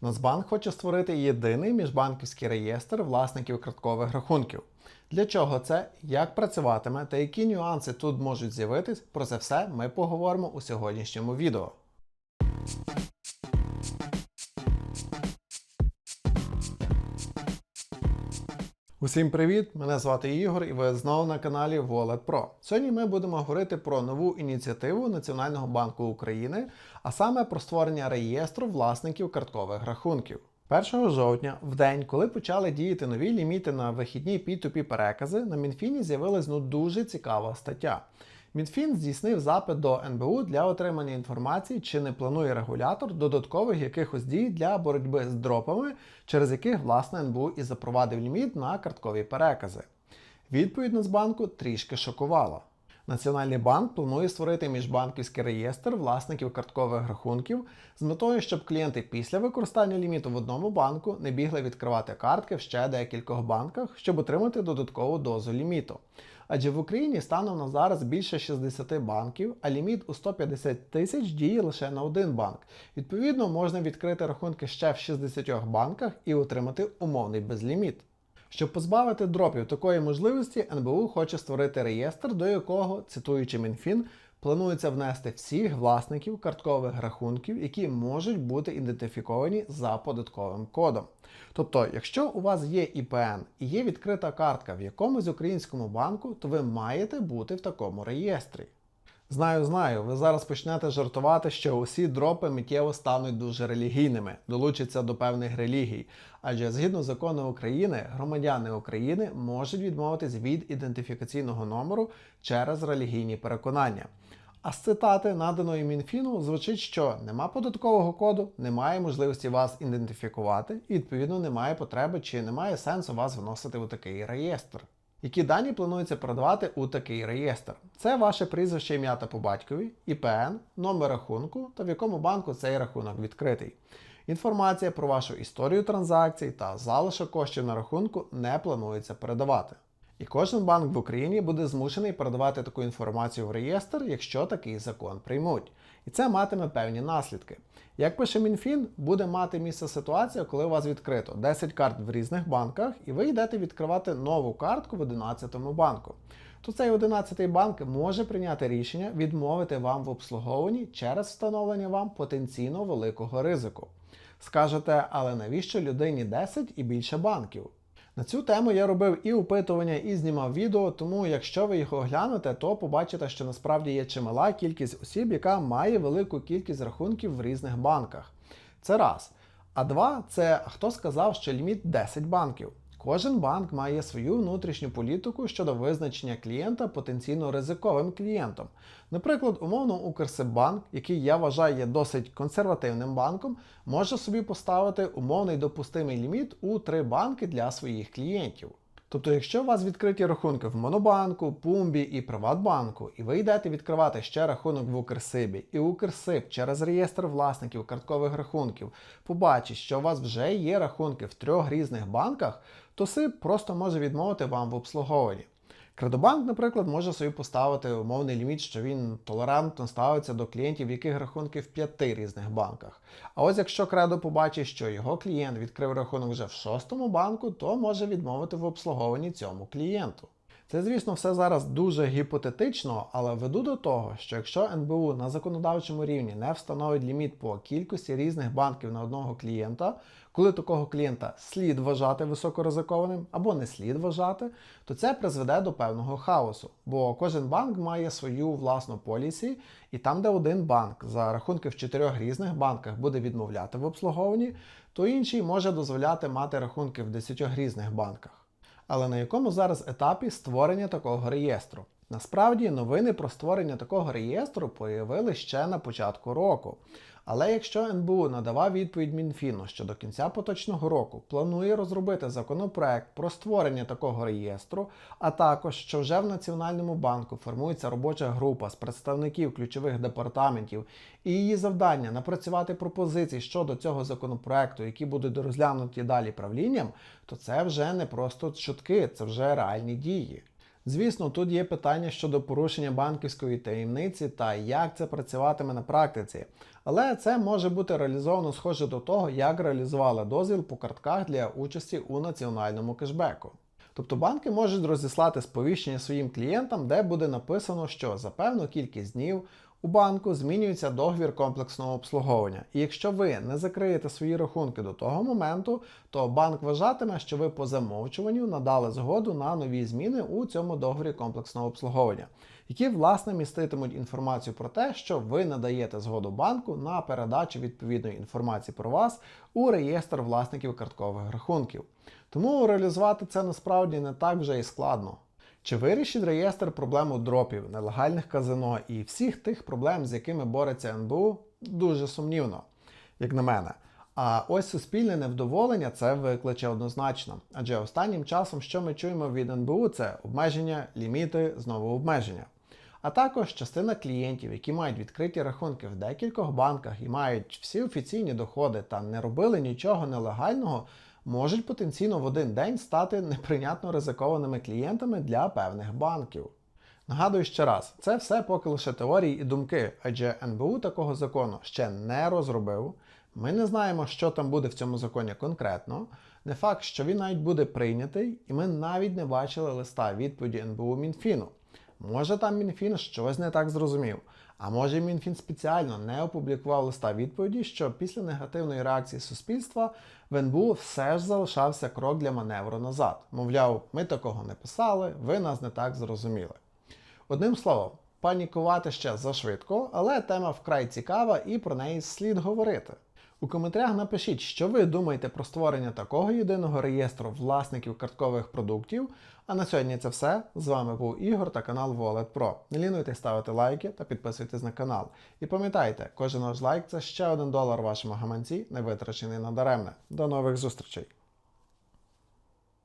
Нацбанк хоче створити єдиний міжбанківський реєстр власників карткових рахунків. Для чого це, як працюватиме та які нюанси тут можуть з'явитись, про це все ми поговоримо у сьогоднішньому відео. Усім привіт! Мене звати Ігор і ви знову на каналі Wallet Pro. Сьогодні ми будемо говорити про нову ініціативу Національного банку України, а саме про створення реєстру власників карткових рахунків. 1 жовтня, в день, коли почали діяти нові ліміти на вихідні P2P перекази, на Мінфіні з'явилась ну дуже цікава стаття. Мінфін здійснив запит до НБУ для отримання інформації, чи не планує регулятор додаткових якихось дій для боротьби з дропами, через яких власне НБУ і запровадив ліміт на карткові перекази. Відповідь Нацбанку трішки шокувала. Національний банк планує створити міжбанківський реєстр власників карткових рахунків з метою, щоб клієнти після використання ліміту в одному банку не бігли відкривати картки в ще декількох банках, щоб отримати додаткову дозу ліміту. Адже в Україні станом на зараз більше 60 банків, а ліміт у 150 тисяч діє лише на один банк. Відповідно, можна відкрити рахунки ще в 60 банках і отримати умовний безліміт. Щоб позбавити дропів такої можливості, НБУ хоче створити реєстр, до якого, цитуючи Мінфін, планується внести всіх власників карткових рахунків, які можуть бути ідентифіковані за податковим кодом. Тобто, якщо у вас є ІПН і є відкрита картка в якомусь українському банку, то ви маєте бути в такому реєстрі. Знаю, знаю, ви зараз почнете жартувати, що усі дропи миттєво стануть дуже релігійними, долучаться до певних релігій. Адже згідно закону України, громадяни України можуть відмовитись від ідентифікаційного номеру через релігійні переконання. А з цитати, наданої Мінфіну, звучить, що нема податкового коду, немає можливості вас ідентифікувати, і відповідно немає потреби чи немає сенсу вас вносити у такий реєстр. Які дані планується передавати у такий реєстр? Це ваше прізвище ім'я та по батькові, ІПН, номер рахунку та в якому банку цей рахунок відкритий. Інформація про вашу історію транзакцій та залишок коштів на рахунку не планується передавати. І кожен банк в Україні буде змушений передавати таку інформацію в реєстр, якщо такий закон приймуть. І це матиме певні наслідки. Як пише Мінфін, буде мати місце ситуація, коли у вас відкрито 10 карт в різних банках, і ви йдете відкривати нову картку в 11 банку. То цей 11-й банк може прийняти рішення відмовити вам в обслуговуванні через встановлення вам потенційно великого ризику. Скажете, але навіщо людині 10 і більше банків? На цю тему я робив і опитування, і знімав відео, тому якщо ви його оглянете, то побачите, що насправді є чимала кількість осіб, яка має велику кількість рахунків в різних банках. Це раз. А два, це хто сказав, що ліміт 10 банків. Кожен банк має свою внутрішню політику щодо визначення клієнта потенційно ризиковим клієнтом. Наприклад, умовно Укрсиббанк, який я вважаю є досить консервативним банком, може собі поставити умовний допустимий ліміт у три банки для своїх клієнтів. Тобто, якщо у вас відкриті рахунки в Монобанку, Пумбі і Приватбанку, і ви йдете відкривати ще рахунок в Укрсибі, і Укрсиб через реєстр власників карткових рахунків побачить, що у вас вже є рахунки в трьох різних банках, то СИБ просто може відмовити вам в обслуговуванні. Кредобанк, наприклад, може собі поставити умовний ліміт, що він толерантно ставиться до клієнтів, яких рахунки в п'яти різних банках. А ось якщо кредо побачить, що його клієнт відкрив рахунок вже в шостому банку, то може відмовити в обслуговуванні цьому клієнту. Це, звісно, все зараз дуже гіпотетично, але веду до того, що якщо НБУ на законодавчому рівні не встановить ліміт по кількості різних банків на одного клієнта, коли такого клієнта слід вважати високоризикованим або не слід вважати, то це призведе до певного хаосу, бо кожен банк має свою власну полісі, і там, де один банк за рахунки в чотирьох різних банках буде відмовляти в обслуговуванні, то інший може дозволяти мати рахунки в десятьох різних банках. Але на якому зараз етапі створення такого реєстру? Насправді новини про створення такого реєстру появили ще на початку року. Але якщо НБУ надавав відповідь Мінфіну, що до кінця поточного року планує розробити законопроект про створення такого реєстру, а також що вже в Національному банку формується робоча група з представників ключових департаментів, і її завдання напрацювати пропозиції щодо цього законопроекту, які будуть розглянуті далі правлінням, то це вже не просто чутки, це вже реальні дії. Звісно, тут є питання щодо порушення банківської таємниці та як це працюватиме на практиці. Але це може бути реалізовано схоже до того, як реалізували дозвіл по картках для участі у національному кешбеку. Тобто банки можуть розіслати сповіщення своїм клієнтам, де буде написано, що за певну кількість днів у банку змінюється договір комплексного обслуговування. І якщо ви не закриєте свої рахунки до того моменту, то банк вважатиме, що ви по замовчуванню надали згоду на нові зміни у цьому договорі комплексного обслуговування, які власне міститимуть інформацію про те, що ви надаєте згоду банку на передачу відповідної інформації про вас у реєстр власників карткових рахунків. Тому реалізувати це насправді не так вже і складно. Чи вирішить реєстр проблему дропів, нелегальних казино і всіх тих проблем, з якими бореться НБУ, дуже сумнівно, як на мене. А ось суспільне невдоволення це викличе однозначно. Адже останнім часом, що ми чуємо від НБУ, це обмеження, ліміти, знову обмеження. А також частина клієнтів, які мають відкриті рахунки в декількох банках і мають всі офіційні доходи та не робили нічого нелегального, можуть потенційно в один день стати неприйнятно ризикованими клієнтами для певних банків. Нагадую ще раз, це все поки лише теорії і думки, адже НБУ такого закону ще не розробив. Ми не знаємо, що там буде в цьому законі конкретно. Не факт, що він навіть буде прийнятий, і ми навіть не бачили листа відповіді НБУ Мінфіну. Може там Мінфін щось не так зрозумів, а може Мінфін спеціально не опублікував листа відповіді, що після негативної реакції суспільства в НБУ все ж залишався крок для маневру назад. Мовляв, ми такого не писали, ви нас не так зрозуміли. Одним словом, панікувати ще зашвидко, але тема вкрай цікава і про неї слід говорити. У коментарях напишіть, що ви думаєте про створення такого єдиного реєстру власників карткових продуктів. А на сьогодні це все. З вами був Ігор та канал Wallet Pro. Не лінуйте ставити лайки та підписуйтесь на канал. І пам'ятайте, кожен ваш лайк це ще один долар вашому гаманці, не витрачений на даремне. До нових зустрічей!